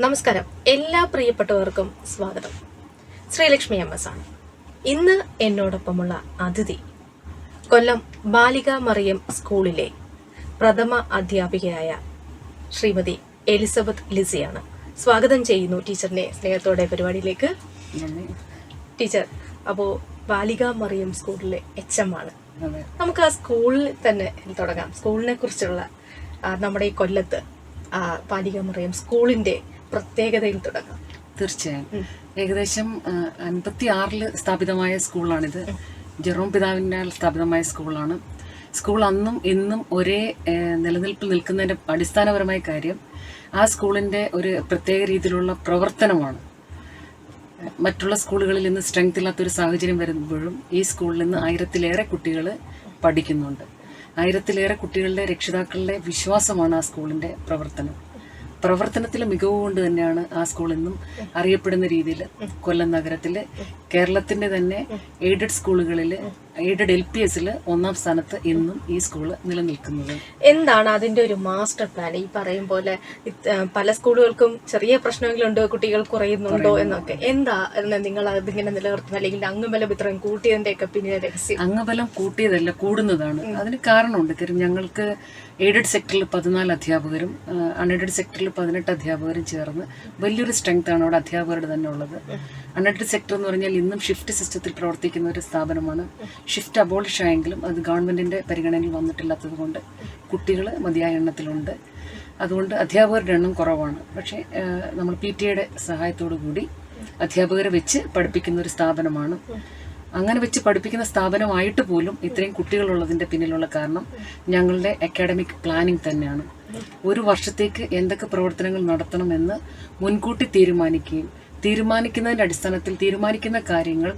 നമസ്കാരം. എല്ലാ പ്രിയപ്പെട്ടവർക്കും സ്വാഗതം. ശ്രീലക്ഷ്മി എം എസ് ആണ് ഇന്ന് എന്നോടൊപ്പമുള്ള അതിഥി കൊല്ലം ബാലിക മറിയം സ്കൂളിലെ പ്രഥമ അധ്യാപികയായ ശ്രീമതി എലിസബത്ത് ലിസിയാണ്. സ്വാഗതം ചെയ്യുന്നു ടീച്ചറിനെ സ്നേഹത്തോടെ പരിപാടിയിലേക്ക്. ടീച്ചർ അപ്പോൾ ബാലിക മറിയം സ്കൂളിലെ എച്ച് എം ആണ്. നമുക്ക് ആ സ്കൂളിൽ തന്നെ തുടങ്ങാം. സ്കൂളിനെ കുറിച്ചുള്ള നമ്മുടെ ഈ കൊല്ലത്ത് ബാലിക മറിയം സ്കൂളിന്റെ പ്രത്യേകതയിൽ തുടങ്ങാം. തീർച്ചയായും. ഏകദേശം അൻപത്തി ആറിൽ സ്ഥാപിതമായ സ്കൂളാണിത്. ജെറോം പിതാവിന്റെ സ്ഥാപിതമായ സ്കൂളാണ്. സ്കൂൾ അന്നും ഇന്നും ഒരേ നിലനിൽപ്പ് നിലനിൽപ്പിൽ നിൽക്കുന്നതിന്റെ അടിസ്ഥാനപരമായ കാര്യം ആ സ്കൂളിന്റെ ഒരു പ്രത്യേക രീതിയിലുള്ള പ്രവർത്തനമാണ്. മറ്റുള്ള സ്കൂളുകളിൽ നിന്ന് സ്ട്രെങ്ത് ഇല്ലാത്തൊരു സാഹചര്യം വരുമ്പോഴും ഈ സ്കൂളിൽ നിന്ന് ആയിരത്തിലേറെ കുട്ടികൾ പഠിക്കുന്നുണ്ട്. ആയിരത്തിലേറെ കുട്ടികളുടെ രക്ഷിതാക്കളുടെ വിശ്വാസമാണ് ആ സ്കൂളിന്റെ പ്രവർത്തനം. പ്രവർത്തനത്തിലെ മികവ് കൊണ്ട് തന്നെയാണ് ആ സ്കൂൾ എന്നും അറിയപ്പെടുന്ന രീതിയിൽ കൊല്ലം നഗരത്തിലെ കേരളത്തിന്റെ തന്നെ എയ്ഡഡ് സ്കൂളുകളിൽ എയ്ഡഡ് എൽ പി എസിൽ ഒന്നാം സ്ഥാനത്ത് ഇന്നും ഈ സ്കൂൾ നിലനിൽക്കുന്നത്. എന്താണ് അതിന്റെ ഒരു മാസ്റ്റർ പ്ലാൻ? ഈ പറയും പോലെ പല സ്കൂളുകൾക്കും ചെറിയ പ്രശ്നങ്ങളുണ്ട് കുട്ടികൾ കുറയുന്നുണ്ടോ എന്നൊക്കെ. എന്താ എന്ന് നിങ്ങൾ അതിങ്ങനെ നിലനിർത്തുന്നത്? അല്ലെങ്കിൽ അംഗബലം ഇത്രയും കൂട്ടിയതിന്റെ ഒക്കെ പിന്നിലെ രഹസ്യം? അംഗബലം കൂട്ടിയതല്ല കൂടുന്നതാണ്. അതിന് കാരണമുണ്ട്. കാര്യം ഞങ്ങൾക്ക് എയ്ഡഡ് സെക്ടറിൽ പതിനാല് അധ്യാപകരും അൺഎയ്ഡഡ് സെക്ടറിൽ പതിനെട്ട് അധ്യാപകരും ചേർന്ന് വലിയൊരു സ്ട്രെങ്ത് ആണ് അവിടെ അധ്യാപകരുടെ തന്നെ ഉള്ളത്. അൺഎയ്ഡഡ് സെക്ടർ എന്ന് പറഞ്ഞാൽ ഇന്നും ഷിഫ്റ്റ് സിസ്റ്റത്തിൽ പ്രവർത്തിക്കുന്ന ഒരു സ്ഥാപനമാണ്. ഷിഫ്റ്റ് അബോളിഷ് ആയെങ്കിലും അത് ഗവൺമെന്റിന്റെ പരിഗണനയിൽ വന്നിട്ടില്ലാത്തത് കൊണ്ട് കുട്ടികൾ മതിയായ എണ്ണത്തിലുണ്ട്. അതുകൊണ്ട് അധ്യാപകരുടെ എണ്ണം കുറവാണ്. പക്ഷേ നമ്മൾ പി ടി എയുടെ സഹായത്തോടു കൂടി അധ്യാപകരെ വെച്ച് പഠിപ്പിക്കുന്ന ഒരു സ്ഥാപനമാണ്. അങ്ങനെ വെച്ച് പഠിപ്പിക്കുന്ന സ്ഥാപനമായിട്ട് പോലും ഇത്രയും കുട്ടികളുള്ളതിന്റെ പിന്നിലുള്ള കാരണം ഞങ്ങളുടെ അക്കാഡമിക് പ്ലാനിംഗ് തന്നെയാണ്. ഒരു വർഷത്തേക്ക് എന്തൊക്കെ പ്രവർത്തനങ്ങൾ നടത്തണമെന്ന് മുൻകൂട്ടി തീരുമാനിക്കുകയും തീരുമാനിക്കുന്നതിന്റെ അടിസ്ഥാനത്തിൽ തീരുമാനിക്കുന്ന കാര്യങ്ങൾ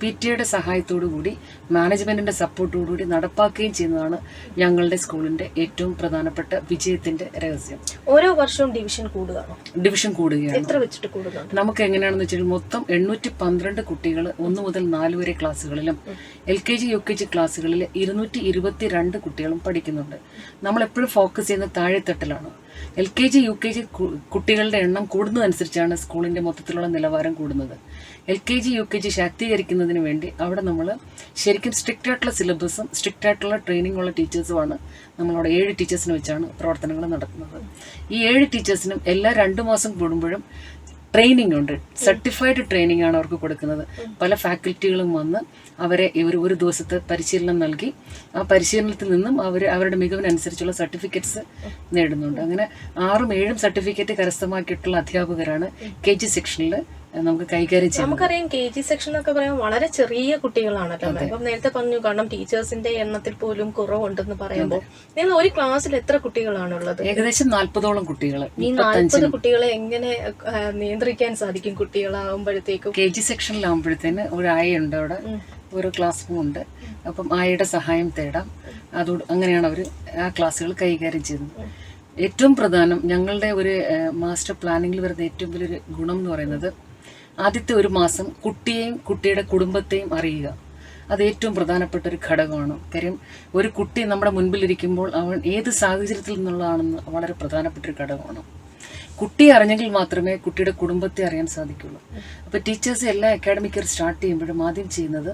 പി ടി എയുടെ സഹായത്തോടു കൂടി മാനേജ്മെന്റിന്റെ സപ്പോർട്ടോടുകൂടി നടപ്പാക്കുകയും ചെയ്യുന്നതാണ് ഞങ്ങളുടെ സ്കൂളിന്റെ ഏറ്റവും പ്രധാനപ്പെട്ട വിജയത്തിന്റെ രഹസ്യം. ഓരോ വർഷവും ഡിവിഷൻ കൂടുകയാണോ? ഡിവിഷൻ കൂടുകയാണ്. എത്ര വെച്ചിട്ട് കൂടുന്നുണ്ട് നമുക്ക് എങ്ങനെയാണെന്ന് വെച്ചാൽ മൊത്തം എണ്ണൂറ്റി പന്ത്രണ്ട് കുട്ടികൾ ഒന്ന് മുതൽ നാല് വരെ ക്ലാസ്സുകളിലും L K G U K G ക്ലാസ്സുകളിൽ ഇരുന്നൂറ്റി ഇരുപത്തി രണ്ട് കുട്ടികളും പഠിക്കുന്നുണ്ട്. നമ്മൾ എപ്പോഴും ഫോക്കസ് ചെയ്യുന്ന താഴെത്തട്ടിലാണ്. L K G U K G കുട്ടികളുടെ എണ്ണം കൂടുന്നതനുസരിച്ചാണ് സ്കൂളിന്റെ മൊത്തത്തിലുള്ള നിലവാരം കൂടുന്നത്. L K G U K G ശാക്തീകരിക്കുന്നതിന് വേണ്ടി അവിടെ നമ്മൾ ശരിക്കും സ്ട്രിക്റ്റ് ആയിട്ടുള്ള സിലബസും സ്ട്രിക്റ്റ് ആയിട്ടുള്ള ട്രെയിനിങ് ഉള്ള ടീച്ചേഴ്സുമാണ് നമ്മളവിടെ ഏഴ് ടീച്ചേഴ്സിനെ വെച്ചാണ് പ്രവർത്തനങ്ങൾ നടക്കുന്നത് ഈ ഏഴ് ടീച്ചേഴ്സിനും എല്ലാ രണ്ട് മാസം കൂടുമ്പോഴും ട്രെയിനിങ് ഉണ്ട്. സർട്ടിഫൈഡ് ട്രെയിനിങ് ആണ് അവർക്ക് കൊടുക്കുന്നത്. പല ഫാക്കൽറ്റികളും വന്ന് അവരെ ഇവർ ഒരു ദിവസത്തെ പരിശീലനം നൽകി. ആ പരിശീലനത്തിൽ നിന്നും അവർ അവരുടെ മികവിനനുസരിച്ചുള്ള സർട്ടിഫിക്കറ്റ്സ് നേടുന്നുണ്ട്. അങ്ങനെ ആറും ഏഴും സർട്ടിഫിക്കറ്റ് കരസ്ഥമാക്കിയിട്ടുള്ള അധ്യാപകരാണ് കെ ജി സെക്ഷനിൽ നമുക്ക് കൈകാര്യം ചെയ്യാം. നമുക്കറിയാം കെ ജി സെക്ഷൻ എന്നൊക്കെ പറയുമ്പോൾ വളരെ ചെറിയ കുട്ടികളാണല്ലോ അപ്പം നേരത്തെ പറഞ്ഞു കാരണം ടീച്ചേഴ്സിന്റെ എണ്ണത്തിൽ പോലും കുറവുണ്ടെന്ന് പറയുമ്പോൾ നിങ്ങൾ ഒരു ക്ലാസ്സിൽ എത്ര കുട്ടികളാണുള്ളത്? ഏകദേശം നാല്പതോളം കുട്ടികൾ ഈ നാൽപ്പത് കുട്ടികളെ എങ്ങനെ നിയന്ത്രിക്കാൻ സാധിക്കും കുട്ടികളാകുമ്പോഴത്തേക്കും കെ ജി സെക്ഷനിലാകുമ്പോഴത്തേന് ഒരു ഉണ്ട് അവിടെ ഒരു ക്ലാസ് റൂം ഉണ്ട്. അപ്പം ആയയുടെ സഹായം തേടാം. അതോട് അങ്ങനെയാണ് അവർ ആ ക്ലാസ്സുകൾ കൈകാര്യം ചെയ്യുന്നത്. ഏറ്റവും പ്രധാനം ഞങ്ങളുടെ ഒരു മാസ്റ്റർ പ്ലാനിങ്ങിൽ വരുന്ന ഏറ്റവും വലിയൊരു ഗുണം എന്ന് പറയുന്നത് ആദ്യത്തെ ഒരു മാസം കുട്ടിയെയും കുട്ടിയുടെ കുടുംബത്തെയും അറിയുക. അത് ഏറ്റവും പ്രധാനപ്പെട്ട ഒരു ഘടകമാണ്. കാര്യം ഒരു കുട്ടി നമ്മുടെ മുൻപിലിരിക്കുമ്പോൾ അവൻ ഏത് സാഹചര്യത്തിൽ നിന്നുള്ളതാണെന്ന് വളരെ പ്രധാനപ്പെട്ട ഒരു ഘടകമാണ്. കുട്ടിയെ അറിഞ്ഞെങ്കിൽ മാത്രമേ കുട്ടിയുടെ കുടുംബത്തെ അറിയാൻ സാധിക്കുള്ളൂ. അപ്പോൾ ടീച്ചേഴ്സ് എല്ലാ അക്കാഡമിക്കർ സ്റ്റാർട്ട് ചെയ്യുമ്പോഴും ആദ്യം ചെയ്യുന്നത്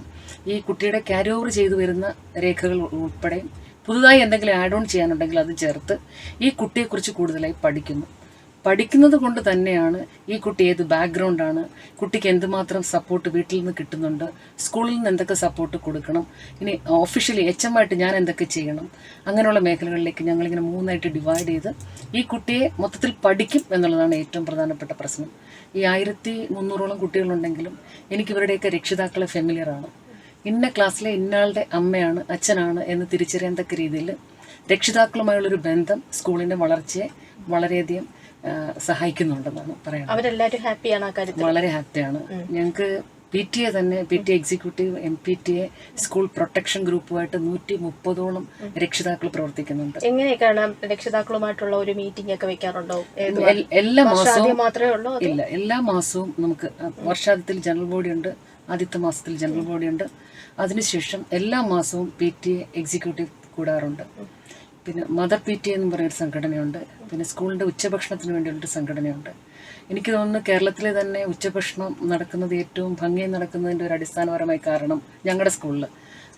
ഈ കുട്ടിയുടെ ക്യാരി ഓവർ ചെയ്തു വരുന്ന രേഖകൾ ഉൾപ്പെടെ പുതുതായി എന്തെങ്കിലും ആഡ് ഓൺ ചെയ്യാനുണ്ടെങ്കിൽ അത് ചേർത്ത് ഈ കുട്ടിയെക്കുറിച്ച് കൂടുതലായി പഠിക്കുന്നു. പഠിക്കുന്നത് കൊണ്ട് തന്നെയാണ് ഈ കുട്ടി ഏത് ബാക്ക്ഗ്രൗണ്ടാണ് കുട്ടിക്ക് എന്തുമാത്രം സപ്പോർട്ട് വീട്ടിൽ നിന്ന് കിട്ടുന്നുണ്ട്. സ്കൂളിൽ നിന്ന് എന്തൊക്കെ സപ്പോർട്ട് കൊടുക്കണം. ഇനി ഒഫീഷ്യലി എച്ച് എം ആയിട്ട് ഞാൻ എന്തൊക്കെ ചെയ്യണം. അങ്ങനെയുള്ള മേഖലകളിലേക്ക് ഞങ്ങളിങ്ങനെ മൂന്നായിട്ട് ഡിവൈഡ് ചെയ്ത് ഈ കുട്ടിയെ മൊത്തത്തിൽ പഠിക്കും എന്നുള്ളതാണ് ഏറ്റവും പ്രധാനപ്പെട്ട പ്രശ്നം. ഈ ആയിരത്തി മുന്നൂറോളം കുട്ടികളുണ്ടെങ്കിലും എനിക്ക് ഇവരുടെയൊക്കെ രക്ഷിതാക്കളെ ഫെമിലിയറാണ് ഇന്ന ക്ലാസ്സിലെ ഇന്നയാളുടെ അമ്മയാണ് അച്ഛനാണ് എന്ന് തിരിച്ചറിയാൻ തക്ക രീതിയിൽ രക്ഷിതാക്കളുമായുള്ളൊരു ബന്ധം സ്കൂളിന്റെ വളർച്ചയെ വളരെയധികം സഹായിക്കുന്നുണ്ടെന്നാണ് പറയുന്നത് അവരെല്ലാവരും ഹാപ്പിയാണ് ആ കാര്യത്തിൽ. വളരെ ഹാപ്പിയാണ്. ഞങ്ങൾക്ക് പി ടി എ തന്നെ P T executive M P T A school protection ഗ്രൂപ്പുമായിട്ട് നൂറ്റി മുപ്പതോളം രക്ഷിതാക്കൾ പ്രവർത്തിക്കുന്നുണ്ട്. എങ്ങനെയൊക്കെയാണ് രക്ഷിതാക്കളുമായിട്ടുള്ള ഒരു മീറ്റിംഗ് ഒക്കെ വെക്കാറുണ്ടോ എല്ലാ മാസവും മാത്രമേ ഉള്ളൂ ഇല്ല എല്ലാ മാസവും നമുക്ക് വർഷാദ്യത്തിൽ ജനറൽ ബോഡി ഉണ്ട് ആദ്യത്തെ മാസത്തിൽ ജനറൽ ബോഡി ഉണ്ട് അതിനുശേഷം എല്ലാ മാസവും പി ടി എ എക്സിക്യൂട്ടീവ് കൂടാറുണ്ട്. പിന്നെ മദർ പി ടി എന്ന് പറയുന്ന സംഘടനയുണ്ട്. പിന്നെ സ്കൂളിന്റെ ഉച്ചഭക്ഷണത്തിന് വേണ്ടിയുള്ളൊരു സംഘടനയുണ്ട്. എനിക്ക് തോന്നുന്നു കേരളത്തിലെ തന്നെ ഉച്ചഭക്ഷണം നടക്കുന്നത് ഏറ്റവും ഭംഗിയായി നടക്കുന്നതിന്റെ ഒരു അടിസ്ഥാനപരമായ കാരണം ഞങ്ങളുടെ സ്കൂളിൽ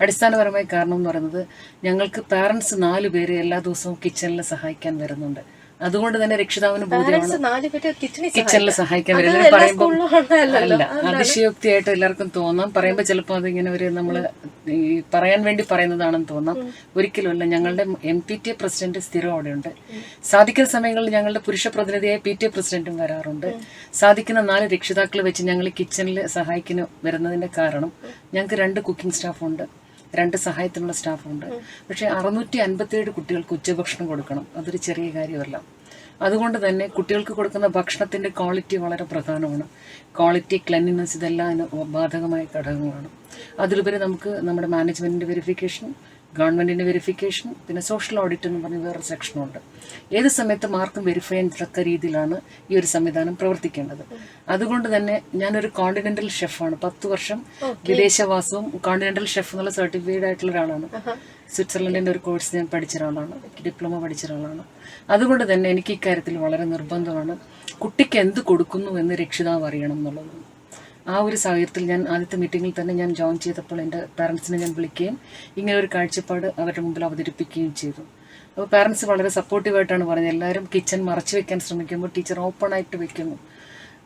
അടിസ്ഥാനപരമായ കാരണം എന്ന് പറയുന്നത് ഞങ്ങൾക്ക് പാരൻസ് നാല് പേര് എല്ലാ ദിവസവും കിച്ചണിൽ സഹായിക്കാൻ വരുന്നുണ്ട്. അതുകൊണ്ട് തന്നെ രക്ഷിതാവിന് ബോധ്യമാണ് കിച്ചണിൽ സഹായിക്കാൻ വരും. പറയുമ്പോൾ അല്ല അതിശയോക്തിയായിട്ട് എല്ലാവർക്കും തോന്നാം. പറയുമ്പോൾ ചിലപ്പോൾ അതിങ്ങനെ ഒരു നമ്മൾ ഈ പറയാൻ വേണ്ടി പറയുന്നതാണെന്ന് തോന്നാം. ഒരിക്കലുമല്ല ഞങ്ങളുടെ M P T A president സ്ഥിരം അവിടെയുണ്ട്. സാധിക്കുന്ന സമയങ്ങളിൽ ഞങ്ങളുടെ പുരുഷ പ്രതിനിധിയായ പി ടി എ പ്രസിഡന്റും വരാറുണ്ട്. സാധിക്കുന്ന നാല് രക്ഷിതാക്കൾ വെച്ച് ഞങ്ങൾ കിച്ചണിൽ സഹായിക്കുന്നു വരുന്നതിന്റെ കാരണം ഞങ്ങൾക്ക് രണ്ട് കുക്കിംഗ് സ്റ്റാഫുണ്ട് രണ്ട് സഹായത്തിനുള്ള സ്റ്റാഫുണ്ട്. പക്ഷേ അറുന്നൂറ്റി അൻപത്തിയേഴ് കുട്ടികൾക്ക് ഉച്ചഭക്ഷണം കൊടുക്കണം. അതൊരു ചെറിയ കാര്യമല്ല. അതുകൊണ്ട് തന്നെ കുട്ടികൾക്ക് കൊടുക്കുന്ന ഭക്ഷണത്തിന്റെ ക്വാളിറ്റി വളരെ പ്രധാനമാണ്. ക്വാളിറ്റി ക്ലെൻലിനെസ് ഇതെല്ലാം അതിന് ബാധകമായ ഘടകങ്ങളാണ്. അതിലുപരി നമുക്ക് നമ്മുടെ മാനേജ്മെന്റിന്റെ വെരിഫിക്കേഷൻ ഗവൺമെന്റിന്റെ വെരിഫിക്കേഷൻ പിന്നെ സോഷ്യൽ ഓഡിറ്റ് എന്ന് പറഞ്ഞ വേറൊരു സെക്ഷനുണ്ട് ഏത് സമയത്തും ആർക്കും വെരിഫൈ ചെയ്യത്തക്ക രീതിയിലാണ് ഈ ഒരു സംവിധാനം പ്രവർത്തിക്കേണ്ടത്. അതുകൊണ്ട് തന്നെ ഞാനൊരു കോണ്ടിനെന്റൽ ഷെഫാണ് പത്ത് വർഷം വിദേശവാസവും കോണ്ടിനെന്റൽ ഷെഫ് എന്നുള്ള സർട്ടിഫൈഡ് ആയിട്ടുള്ള ഒരാളാണ്. സ്വിറ്റ്സർലൻഡിന്റെ ഒരു കോഴ്സ് ഞാൻ പഠിച്ച ഒരാളാണ്. ഡിപ്ലോമ പഠിച്ച ഒരാളാണ്. അതുകൊണ്ട് തന്നെ എനിക്ക് ഇക്കാര്യത്തിൽ വളരെ നിർബന്ധമാണ്. കുട്ടിക്ക് എന്ത് കൊടുക്കുന്നു എന്ന് രക്ഷിതാവ് അറിയണം എന്നുള്ളത്. ആ ഒരു സാഹചര്യത്തിൽ ഞാൻ ആദ്യത്തെ മീറ്റിങ്ങിൽ തന്നെ ഞാൻ ജോയിൻ ചെയ്തപ്പോൾ എന്റെ പാരൻസിനെ ഞാൻ വിളിക്കുകയും ഇങ്ങനെ ഒരു കാഴ്ചപ്പാട് അവരുടെ മുമ്പിൽ അവതരിപ്പിക്കുകയും ചെയ്തു. അപ്പോൾ പാരൻസ് വളരെ സപ്പോർട്ടീവായിട്ടാണ് പറഞ്ഞത്. എല്ലാവരും കിച്ചൺ മറച്ചു വെക്കാൻ ശ്രമിക്കുമ്പോൾ ടീച്ചർ ഓപ്പൺ ആയിട്ട് വെക്കുന്നു.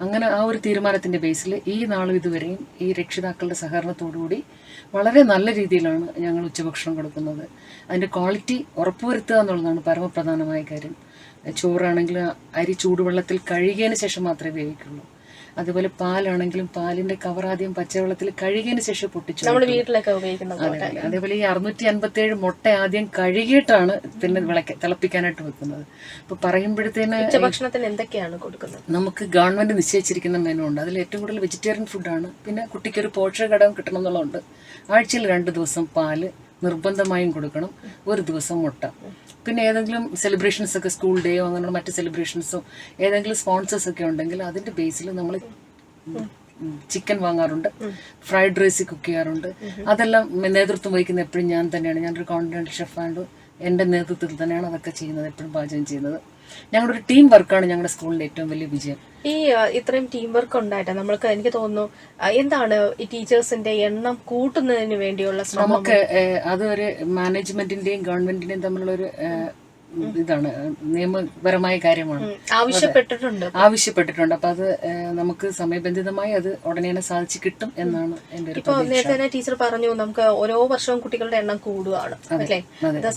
അങ്ങനെ ആ ഒരു തീരുമാനത്തിന്റെ ബേസിൽ ഈ നാളും ഇതുവരെയും ഈ രക്ഷിതാക്കളുടെ സഹകരണത്തോടുകൂടി വളരെ നല്ല രീതിയിലാണ് ഞങ്ങൾ ഉച്ചഭക്ഷണം കൊടുക്കുന്നത്. അതിന്റെ ക്വാളിറ്റി ഉറപ്പുവരുത്തുക എന്നുള്ളതാണ് പരമപ്രധാനമായ കാര്യം. ചോറാണെങ്കിൽ അരി ചൂടുവെള്ളത്തിൽ കഴുകിയതിന് ശേഷം മാത്രമേ വേവിക്കുള്ളൂ. അതുപോലെ പാലാണെങ്കിലും പാലിന്റെ കവർ ആദ്യം പച്ചവെള്ളത്തിൽ കഴുകിയതിന് ശേഷം പൊട്ടിച്ചു നമ്മൾ വീട്ടിലൊക്കെ ഉപയോഗിക്കുന്ന അതെ, അതെ. അതേപോലെ ഈ അറുന്നൂറ്റി അൻപത്തി ഏഴ് മുട്ട ആദ്യം കഴുകിയിട്ടാണ് പിന്നെ വിളക്ക് തിളപ്പിക്കാനായിട്ട് വെക്കുന്നത്. അപ്പൊ പറയുമ്പോഴത്തേന് ഭക്ഷണത്തിന് എന്തൊക്കെയാണ് കൊടുക്കുന്നത്? നമുക്ക് ഗവൺമെന്റ് നിശ്ചയിച്ചിരിക്കുന്ന മെനു ഉണ്ട്. അതിൽ ഏറ്റവും കൂടുതൽ വെജിറ്റേറിയൻ ഫുഡാണ് പിന്നെ കുട്ടിക്ക് ഒരു പോഷക ഘടകം കിട്ടണം എന്നുള്ളതുണ്ട്. ആഴ്ചയിൽ രണ്ട് ദിവസം പാൽ നിർബന്ധമായും കൊടുക്കണം. ഒരു ദിവസം മുട്ട. പിന്നെ ഏതെങ്കിലും സെലിബ്രേഷൻസ് ഒക്കെ സ്കൂൾ ഡേയോ അങ്ങനെയുള്ള മറ്റു സെലിബ്രേഷൻസോ ഏതെങ്കിലും സ്പോൺസേഴ്സ് ഒക്കെ ഉണ്ടെങ്കിൽ അതിന്റെ ബേസിൽ നമ്മൾ ചിക്കൻ വാങ്ങാറുണ്ട്. ഫ്രൈഡ് റൈസ് കുക്ക് ചെയ്യാറുണ്ട്. അതെല്ലാം നേതൃത്വം വഹിക്കുന്ന എപ്പോഴും ഞാൻ തന്നെയാണ്. ഞാനൊരു കോണ്ടിനെന്റൽ ഷെഫാണ്ട് എന്റെ നേതൃത്വത്തിൽ തന്നെയാണ് അതൊക്കെ ചെയ്യുന്നത്. എപ്പോഴും പാചകം ചെയ്യുന്നത്. ഞങ്ങളുടെ ഒരു ടീം വർക്കാണ് ഞങ്ങളുടെ സ്കൂളിന്റെ ഏറ്റവും വലിയ വിജയം. ഈ ഇത്രയും ടീം വർക്ക് ഉണ്ടായിട്ട് നമ്മൾക്ക് എനിക്ക് തോന്നുന്നു എന്താണ് ഈ ടീച്ചേഴ്സിന്റെ എണ്ണം കൂട്ടുന്നതിന് വേണ്ടിയുള്ള ശ്രമം? നമുക്ക് ഒരു മാനേജ്മെന്റിന്റെയും ഗവൺമെന്റിന്റെയും തമ്മിലുള്ള ഒരു ഇതാണ് നിയമപരമായ കാര്യമാണ്. ആവശ്യപ്പെട്ടിട്ടുണ്ട്. ആവശ്യപ്പെട്ടിട്ടുണ്ട്. അപ്പൊ അത് നമുക്ക് സമയബന്ധിതമായി അത് ഉടനെ തന്നെ സാധിച്ചു കിട്ടും എന്നാണ് എന്റെ ഒരു ഇപ്പൊ നേരത്തെ തന്നെ ടീച്ചർ പറഞ്ഞു നമുക്ക് ഓരോ വർഷവും കുട്ടികളുടെ എണ്ണം കൂടുകയാണ്. അല്ലേ?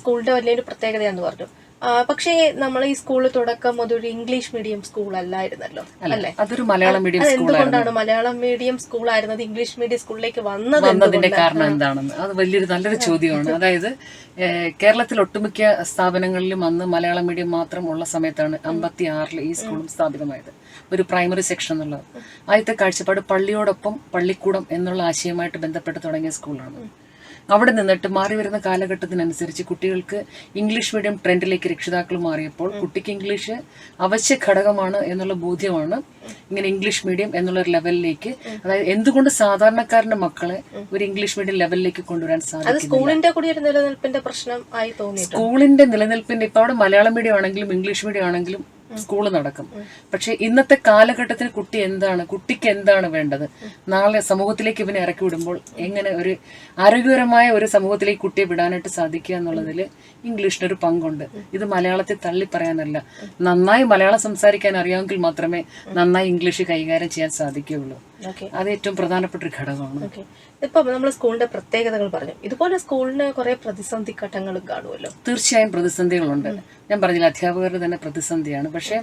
സ്കൂളിന്റെ വലിയൊരു പ്രത്യേകതയാന്ന് പറഞ്ഞു. പക്ഷേ നമ്മൾ ഈ സ്കൂൾ തുടക്കം അതൊരു ഇംഗ്ലീഷ് മീഡിയം സ്കൂൾ അല്ലായിരുന്നല്ലോ അല്ലേ? അതൊരു മലയാളം മീഡിയം എന്തുകൊണ്ടാണ് മലയാളം മീഡിയം സ്കൂൾ ആയിരുന്നത് ഇംഗ്ലീഷ് മീഡിയം സ്കൂളിലേക്ക് വന്നത് വന്നതിന്റെ കാരണം എന്താണെന്ന്? അത് വലിയൊരു നല്ലൊരു ചോദ്യമാണ്. അതായത് കേരളത്തിൽ ഒട്ടുമിക്ക സ്ഥാപനങ്ങളിലും അന്ന് മലയാളം മീഡിയം മാത്രം ഉള്ള സമയത്താണ് അമ്പത്തി ആറിൽ ഈ സ്കൂളും സ്ഥാപിതമായത്. ഒരു പ്രൈമറി സെക്ഷൻ എന്നുള്ളത്. ആദ്യത്തെ കാഴ്ചപ്പാട് പള്ളിയോടൊപ്പം പള്ളിക്കൂടം എന്നുള്ള ആശയമായിട്ട് ബന്ധപ്പെട്ട് തുടങ്ങിയ സ്കൂളാണ്. അവിടെ നിന്നിട്ട് മാറി വരുന്ന കാലഘട്ടത്തിനനുസരിച്ച് കുട്ടികൾക്ക് ഇംഗ്ലീഷ് മീഡിയം ട്രെൻഡിലേക്ക് രക്ഷിതാക്കൾ മാറിയപ്പോൾ കുട്ടിക്ക് ഇംഗ്ലീഷ് അവശ്യ ഘടകമാണ് എന്നുള്ള ബോധ്യമാണ് ഇങ്ങനെ ഇംഗ്ലീഷ് മീഡിയം എന്നുള്ള ഒരു ലെവലിലേക്ക് അതായത് എന്തുകൊണ്ട് സാധാരണക്കാരന്റെ മക്കളെ ഒരു ഇംഗ്ലീഷ് മീഡിയം ലെവലിലേക്ക് കൊണ്ടുവരാൻ സാധിക്കും സ്കൂളിന്റെ കൂടി ഒരു നിലനിൽപ്പിന്റെ പ്രശ്നം ആയി തോന്നിയിട്ടുണ്ട്. സ്കൂളിന്റെ നിലനിൽപ്പിന്റെ ഇപ്പൊ അവിടെ മലയാളം മീഡിയം ആണെങ്കിലും ഇംഗ്ലീഷ് മീഡിയം ആണെങ്കിലും സ്കൂൾ നടക്കും. പക്ഷെ ഇന്നത്തെ കാലഘട്ടത്തിന് കുട്ടി എന്താണ് കുട്ടിക്ക് എന്താണ് വേണ്ടത്? നാളെ സമൂഹത്തിലേക്ക് ഇവനെ ഇറക്കി വിടുമ്പോൾ എങ്ങനെ ഒരു ആരോഗ്യപരമായ ഒരു സമൂഹത്തിലേക്ക് കുട്ടിയെ വിടാനായിട്ട് സാധിക്കുക എന്നുള്ളതിൽ ഇംഗ്ലീഷിനൊരു പങ്കുണ്ട്. ഇത് മലയാളത്തെ തള്ളി പറയാനല്ല നന്നായി മലയാളം സംസാരിക്കാൻ അറിയാമെങ്കിൽ മാത്രമേ നന്നായി ഇംഗ്ലീഷ് കൈകാര്യം ചെയ്യാൻ സാധിക്കുകയുള്ളൂ. അത് ഏറ്റവും പ്രധാനപ്പെട്ട ഒരു ഘടകമാണ് ഇപ്പൊ നമ്മൾ സ്കൂളിന്റെ പ്രത്യേകതകൾ പറഞ്ഞു. ഇതുപോലെ സ്കൂളിന് കുറെ പ്രതിസന്ധി ഘട്ടങ്ങളും കാണുമല്ലോ. തീർച്ചയായും പ്രതിസന്ധികളുണ്ട്. ഞാൻ പറഞ്ഞില്ല അധ്യാപകരുടെ തന്നെ പ്രതിസന്ധിയാണ്. പക്ഷെ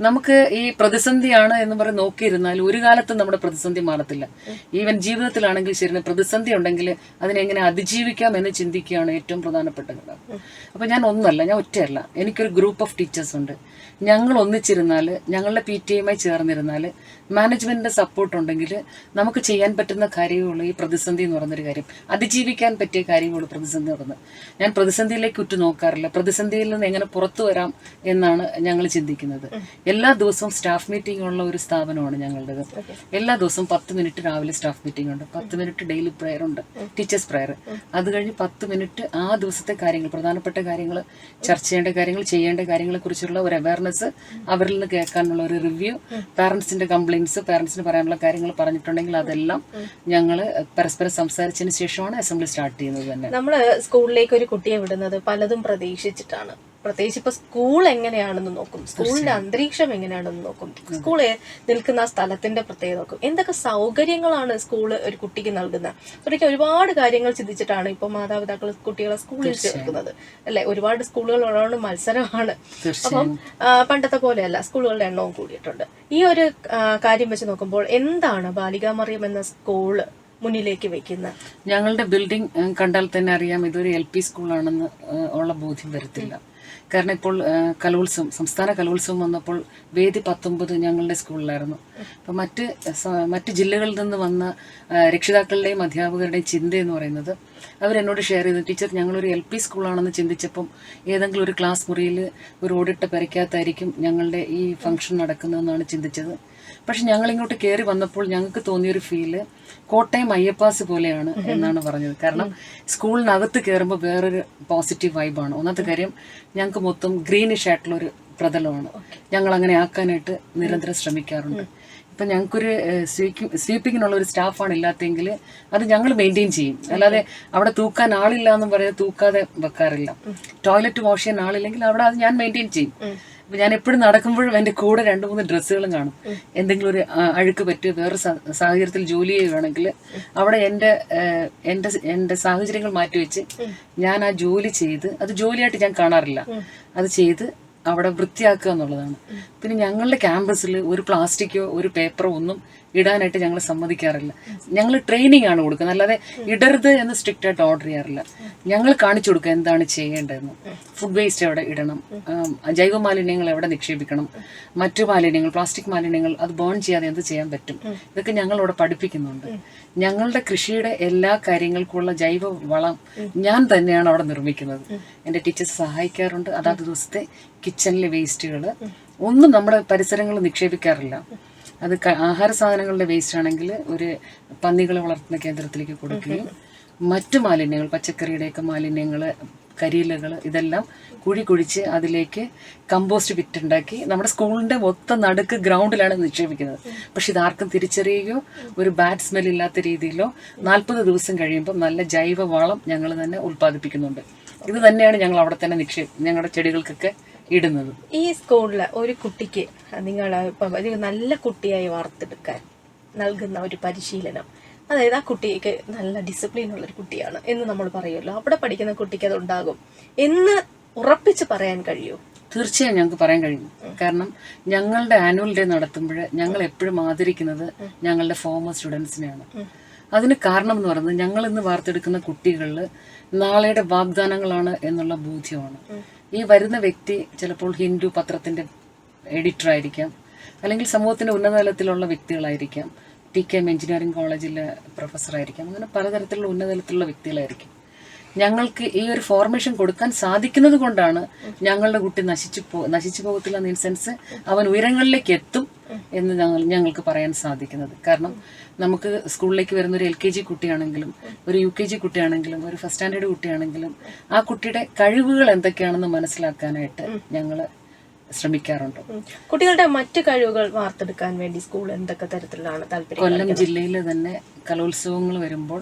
നമുക്ക് ഈ പ്രതിസന്ധിയാണ് എന്ന് പറഞ്ഞ് നോക്കിയിരുന്നാൽ ഒരു കാലത്തും നമ്മുടെ പ്രതിസന്ധി മാറത്തില്ല. ഈവൻ ജീവിതത്തിലാണെങ്കിൽ ശരി പ്രതിസന്ധി ഉണ്ടെങ്കിൽ അതിനെങ്ങനെ അതിജീവിക്കാം എന്ന് ചിന്തിക്കുകയാണ് ഏറ്റവും പ്രധാനപ്പെട്ട ഘടകം. അപ്പൊ ഞാൻ ഒന്നല്ല ഞാൻ ഒറ്റയല്ല. എനിക്കൊരു ഗ്രൂപ്പ് ഓഫ് ടീച്ചേഴ്സ് ഉണ്ട്. ഞങ്ങൾ ഒന്നിച്ചിരുന്നാൽ ഞങ്ങളുടെ പി ടി എമ്മായി ചേർന്നിരുന്നാൽ മാനേജ്മെന്റിന്റെ സപ്പോർട്ട് ഉണ്ടെങ്കിൽ നമുക്ക് ചെയ്യാൻ പറ്റുന്ന കാര്യമുള്ളൂ ഈ പ്രതിസന്ധി എന്ന് പറയുന്നൊരു കാര്യം. അതിജീവിക്കാൻ പറ്റിയ കാര്യമുള്ളൂ പ്രതിസന്ധി എന്ന് പറയുന്നത് ഞാൻ പ്രതിസന്ധിയിലേക്ക് ഉറ്റു നോക്കാറില്ല. പ്രതിസന്ധിയിൽ നിന്ന് എങ്ങനെ പുറത്തു വരാം എന്നാണ് ഞങ്ങൾ ചിന്തിക്കുന്നത്. എല്ലാ ദിവസവും സ്റ്റാഫ് മീറ്റിംഗ് ഉള്ള ഒരു സ്ഥാപനമാണ് ഞങ്ങളുടെ എല്ലാ ദിവസവും പത്ത് മിനിറ്റ് രാവിലെ സ്റ്റാഫ് മീറ്റിംഗ് ഉണ്ട്. പത്ത് മിനിറ്റ് ഡെയിലി പ്രെയർ ഉണ്ട്. ടീച്ചേഴ്സ് പ്രെയർ അത് കഴിഞ്ഞ് പത്ത് മിനിറ്റ് ആ ദിവസത്തെ കാര്യങ്ങൾ പ്രധാനപ്പെട്ട കാര്യങ്ങൾ ചർച്ച ചെയ്യേണ്ട കാര്യങ്ങൾ ചെയ്യേണ്ട കാര്യങ്ങളെ കുറിച്ചുള്ള ഒരു അവയർനെസ് അവരിൽ നിന്ന് കേൾക്കാനുള്ള ഒരു റിവ്യൂ പാരന്റ്സിന്റെ കംപ്ലൈന്റ്സ് പേരൻസിന് പറയാനുള്ള കാര്യങ്ങൾ പറഞ്ഞിട്ടുണ്ടെങ്കിൽ അതെല്ലാം ഞങ്ങൾ പരസ്പരം സംസാരിച്ചതിന് ശേഷമാണ് അസംബ്ലി സ്റ്റാർട്ട് ചെയ്യുന്നത് തന്നെ. നമ്മൾ സ്കൂളിലേക്ക് ഒരു കുട്ടിയെ വിടുന്നത് പലതും പ്രതീക്ഷിച്ചിട്ടാണ്. പ്രത്യേകിച്ച് ഇപ്പൊ സ്കൂൾ എങ്ങനെയാണെന്ന് നോക്കും. സ്കൂളിന്റെ അന്തരീക്ഷം എങ്ങനെയാണെന്ന് നോക്കും. സ്കൂൾ നിൽക്കുന്ന ആ സ്ഥലത്തിന്റെ പ്രത്യേകത നോക്കും. എന്തൊക്കെ സൗകര്യങ്ങളാണ് സ്കൂൾ ഒരു കുട്ടിക്ക് നൽകുന്നത് അതൊക്കെ ഒരുപാട് കാര്യങ്ങൾ ചിന്തിച്ചിട്ടാണ് ഇപ്പൊ മാതാപിതാക്കൾ കുട്ടികളെ സ്കൂളിൽ ചേർക്കുന്നത്. അല്ലെ? ഒരുപാട് സ്കൂളുകളോട് മത്സരമാണ്. അപ്പം പണ്ടത്തെ പോലെയല്ല. സ്കൂളുകളുടെ എണ്ണവും കൂടിയിട്ടുണ്ട്. ഈ ഒരു കാര്യം വെച്ച് നോക്കുമ്പോൾ എന്താണ് ബാലികാമറിയം എന്ന സ്കൂൾ മുന്നിലേക്ക് വെക്കുന്നത് ഞങ്ങളുടെ ബിൽഡിംഗ് കണ്ടാൽ തന്നെ അറിയാം ഇതൊരു എൽ പി സ്കൂളാണെന്ന് ഉള്ള ബോധ്യം വരത്തില്ല. കാരണം ഇപ്പോൾ കലോത്സവം സംസ്ഥാന കലോത്സവം വന്നപ്പോൾ വേദി പത്തൊമ്പത് ഞങ്ങളുടെ സ്കൂളിലായിരുന്നു. അപ്പം മറ്റ് മറ്റ് ജില്ലകളിൽ നിന്ന് വന്ന രക്ഷിതാക്കളുടെയും അധ്യാപകരുടെയും ചിന്ത എന്ന് പറയുന്നത് അവരെന്നോട് ഷെയർ ചെയ്തു. ടീച്ചർ ഞങ്ങളൊരു എൽ പി സ്കൂളാണെന്ന് ചിന്തിച്ചപ്പം ഏതെങ്കിലും ഒരു ക്ലാസ് മുറിയിൽ ഒരു ഓടിട്ട പെരയ്ക്കകത്തായിരിക്കും ഞങ്ങളുടെ ഈ ഫംഗ്ഷൻ നടക്കുന്നതെന്നാണ് ചിന്തിച്ചത്. പക്ഷെ ഞങ്ങൾ ഇങ്ങോട്ട് കയറി വന്നപ്പോൾ ഞങ്ങൾക്ക് തോന്നിയൊരു ഫീൽ കോട്ടയം അയ്യപ്പാസ് പോലെയാണ് എന്നാണ് പറഞ്ഞത്. കാരണം സ്കൂളിനകത്ത് കയറുമ്പോൾ വേറൊരു പോസിറ്റീവ് വൈബാണ് ഒന്നാമത്തെ കാര്യം ഞങ്ങൾക്ക് മൊത്തം ഗ്രീനിഷ് ആയിട്ടുള്ള ഒരു പ്രതലമാണ്. ഞങ്ങൾ അങ്ങനെ ആക്കാനായിട്ട് നിരന്തരം ശ്രമിക്കാറുണ്ട്. ഇപ്പൊ ഞങ്ങൾക്കൊരു സ്വീപ്പിങ്ങിനുള്ള ഒരു സ്റ്റാഫാണ് ഇല്ലാത്തെങ്കിൽ അത് ഞങ്ങൾ മെയിന്റെയിൻ ചെയ്യും. അല്ലാതെ അവിടെ തൂക്കാൻ ആളില്ല എന്ന് പറയുന്നത് തൂക്കാതെ വെക്കാറില്ല. ടോയ്ലറ്റ് വാഷ് ചെയ്യാൻ ആളില്ലെങ്കിൽ അവിടെ അത് ഞാൻ മെയിന്റെയിൻ ചെയ്യും. ഞാൻ എപ്പോഴും നടക്കുമ്പോഴും എന്റെ കൂടെ രണ്ട് മൂന്ന് ഡ്രസ്സുകളും കാണും. എന്തെങ്കിലും ഒരു അഴുക്ക് പറ്റുക വേറെ സാഹചര്യത്തിൽ ജോലി ചെയ്യുകയാണെങ്കിൽ അവിടെ എന്റെ എന്റെ എന്റെ സാഹചര്യങ്ങൾ മാറ്റിവെച്ച് ഞാൻ ആ ജോലി ചെയ്ത് അത് ജോലിയായിട്ട് ഞാൻ കാണാറില്ല. അത് ചെയ്ത് അവിടെ വൃത്തിയാക്കുക എന്നുള്ളതാണ്. പിന്നെ ഞങ്ങളുടെ ക്യാമ്പസിൽ ഒരു പ്ലാസ്റ്റിക്കോ ഒരു പേപ്പറോ ഒന്നും ഇടാനായിട്ട് ഞങ്ങൾ സമ്മതിക്കാറില്ല. ഞങ്ങൾ ട്രെയിനിങ് ആണ് കൊടുക്കുന്നത്. അല്ലാതെ ഇടരുത് എന്ന് സ്ട്രിക്റ്റ് ആയിട്ട് ഓർഡർ ചെയ്യാറില്ല. ഞങ്ങൾ കാണിച്ചു കൊടുക്കുക എന്താണ് ചെയ്യേണ്ടതെന്ന്. ഫുഡ് വേസ്റ്റ് എവിടെ ഇടണം? ജൈവ മാലിന്യങ്ങൾ എവിടെ നിക്ഷേപിക്കണം? മറ്റു മാലിന്യങ്ങൾ പ്ലാസ്റ്റിക് മാലിന്യങ്ങൾ അത് ബേൺ ചെയ്യാതെ എന്ത് ചെയ്യാൻ പറ്റും? ഇതൊക്കെ ഞങ്ങൾ അവിടെ പഠിപ്പിക്കുന്നുണ്ട്. ഞങ്ങളുടെ കൃഷിയുടെ എല്ലാ കാര്യങ്ങൾക്കുള്ള ജൈവ വളം ഞാൻ തന്നെയാണ് അവിടെ നിർമ്മിക്കുന്നത്. എന്റെ ടീച്ചേഴ്സ് സഹായിക്കാറുണ്ട്. അതാത് ദിവസത്തെ കിച്ചണിലെ വേസ്റ്റുകൾ ഒന്നും നമ്മുടെ പരിസരങ്ങളിൽ നിക്ഷേപിക്കാറില്ല. അത് ആഹാര സാധനങ്ങളുടെ വേസ്റ്റ് ആണെങ്കിൽ ഒരു പന്നികളെ വളർത്തുന്ന കേന്ദ്രത്തിലേക്ക് കൊടുക്കുകയും മറ്റു മാലിന്യങ്ങൾ പച്ചക്കറിയുടെയൊക്കെ മാലിന്യങ്ങൾ കരിയിലകൾ ഇതെല്ലാം കുഴി കുഴിച്ച് അതിലേക്ക് കമ്പോസ്റ്റ് വിറ്റ് ഉണ്ടാക്കി നമ്മുടെ സ്കൂളിന്റെ മൊത്തം നടുക്ക് ഗ്രൗണ്ടിലാണ് നിക്ഷേപിക്കുന്നത്. പക്ഷെ ഇതാർക്കും തിരിച്ചറിയുകയോ ഒരു ബാഡ് സ്മെൽ ഇല്ലാത്ത രീതിയിലോ നാൽപ്പത് ദിവസം കഴിയുമ്പോൾ നല്ല ജൈവ വളം ഞങ്ങൾ തന്നെ ഉൽപ്പാദിപ്പിക്കുന്നുണ്ട്. ഇത് തന്നെയാണ് ഞങ്ങൾ അവിടെ തന്നെ നിക്ഷേ ഞങ്ങളുടെ ചെടികൾക്കൊക്കെ ഇടുന്നത്. ഈ സ്കൂളിൽ ഒരു കുട്ടിക്ക് നിങ്ങൾ ഇപ്പം ഒരു നല്ല കുട്ടിയായി വാർത്തെടുക്കാൻ നൽകുന്ന ഒരു പരിശീലനം. അതായത് ആ കുട്ടിക്ക് നല്ല ഡിസിപ്ലിൻ ഉള്ള ഒരു കുട്ടിയാണ് എന്ന് നമ്മൾ പറയുമല്ലോ. അവിടെ പഠിക്കുന്ന കുട്ടിക്ക് അത് ഉണ്ടാകും എന്ന് ഉറപ്പിച്ച് പറയാൻ കഴിയുമോ തീർച്ചയായും ഞങ്ങൾക്ക് പറയാൻ കഴിയും. കാരണം ഞങ്ങളുടെ ആനുവൽ ഡേ നടത്തുമ്പോൾ ഞങ്ങൾ എപ്പോഴും ആദരിക്കുന്നത് ഞങ്ങളുടെ ഫോമർ സ്റ്റുഡൻസിനെയാണ് അതിന് കാരണം എന്ന് പറയുന്നത് ഞങ്ങൾ ഇന്ന് വാർത്തെടുക്കുന്ന കുട്ടികളിൽ നാളെയുടെ വാഗ്ദാനങ്ങളാണ് എന്നുള്ള ബോധ്യമാണ്. ഈ വരുന്ന വ്യക്തി ചിലപ്പോൾ ഹിന്ദു പത്രത്തിന്റെ എഡിറ്റർ ആയിരിക്കാം. അല്ലെങ്കിൽ സമൂഹത്തിന്റെ ഉന്നത തലത്തിലുള്ള വ്യക്തികളായിരിക്കാം. ടി കെ എം എഞ്ചിനീയറിംഗ് കോളേജിലെ പ്രൊഫസർ ആയിരിക്കാം. അങ്ങനെ പലതരത്തിലുള്ള ഉന്നത തലത്തിലുള്ള വ്യക്തികളായിരിക്കും. ഞങ്ങൾക്ക് ഈ ഒരു ഫോർമേഷൻ കൊടുക്കാൻ സാധിക്കുന്നത് കൊണ്ടാണ് ഞങ്ങളുടെ കുട്ടി നശിച്ചു പോ നശിച്ചു പോകത്തില്ല ഇൻ സെൻസ് അവൻ ഉയരങ്ങളിലേക്ക് എത്തും. എന്ന് ഞങ്ങൾ ഞങ്ങൾക്ക് പറയാൻ സാധിക്കുന്നത്. കാരണം നമുക്ക് സ്കൂളിലേക്ക് വരുന്ന ഒരു എൽ കെ ജി കുട്ടിയാണെങ്കിലും ഒരു യു കെ ജി കുട്ടിയാണെങ്കിലും ഒരു ഫസ്റ്റ് സ്റ്റാൻഡേർഡ് കുട്ടിയാണെങ്കിലും ആ കുട്ടിയുടെ കഴിവുകൾ എന്തൊക്കെയാണെന്ന് മനസ്സിലാക്കാനായിട്ട് ഞങ്ങൾ ശ്രമിക്കാറുണ്ട്. കുട്ടികളുടെ മറ്റു കഴിവുകൾ വാർത്തെടുക്കാൻ വേണ്ടി സ്കൂൾ എന്തൊക്കെ തരത്തിലാണ് താല്പര്യം കൊല്ലം ജില്ലയിൽ തന്നെ കലോത്സവങ്ങൾ വരുമ്പോൾ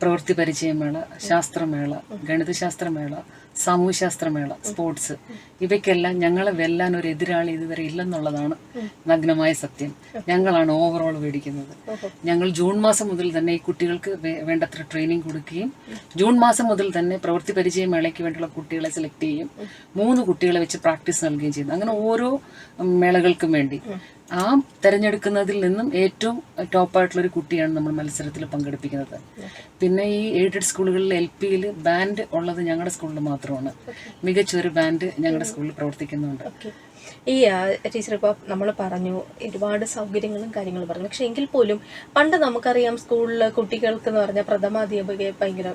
പ്രവൃത്തി പരിചയമേള ശാസ്ത്രമേള ഗണിതശാസ്ത്രമേള സാമൂഹ്യശാസ്ത്രമേള സ്പോർട്സ് ഇവയ്ക്കെല്ലാം ഞങ്ങളെ വെല്ലാൻ ഒരു എതിരാളി ഇതുവരെ ഇല്ലെന്നുള്ളതാണ് നഗ്നമായ സത്യം. ഞങ്ങളാണ് ഓവറോൾ മേടിക്കുന്നത്. ഞങ്ങൾ ജൂൺ മാസം മുതൽ തന്നെ ഈ കുട്ടികൾക്ക് വേണ്ടത്ര ട്രെയിനിങ് കൊടുക്കുകയും ജൂൺ മാസം മുതൽ തന്നെ പ്രവൃത്തി പരിചയ മേളയ്ക്ക് വേണ്ടിയുള്ള കുട്ടികളെ സെലക്ട് ചെയ്യും മൂന്ന് കുട്ടികളെ വെച്ച് പ്രാക്ടീസ് നൽകുകയും ചെയ്യുന്നു. അങ്ങനെ ഓരോ മേളകൾക്കും വേണ്ടി. ആ തെരഞ്ഞെടുക്കുന്നതിൽ നിന്നും ഏറ്റവും ടോപ്പായിട്ടുള്ളൊരു കുട്ടിയാണ് നമ്മൾ മത്സരത്തിൽ പങ്കെടുപ്പിക്കുന്നത്. പിന്നെ ഈ എയ്ഡഡ് സ്കൂളുകളിൽ എൽ പിയിൽ ബാൻഡ് ഉള്ളത് ഞങ്ങളുടെ സ്കൂളിൽ മാത്രമാണ്. മികച്ചൊരു ബാൻഡ് ഞങ്ങളുടെ സ്കൂളിൽ പ്രവർത്തിക്കുന്നുണ്ട്. ഈ ടീച്ചർ ഇപ്പോൾ നമ്മൾ പറഞ്ഞു ഒരുപാട് സൗകര്യങ്ങളും കാര്യങ്ങളും പറഞ്ഞു. പക്ഷെ എങ്കിൽ പോലും പണ്ട് നമുക്കറിയാം സ്കൂളിൽ കുട്ടികൾക്ക് എന്ന് പറഞ്ഞാൽ പ്രഥമാധ്യാപകയെ ഭയങ്കര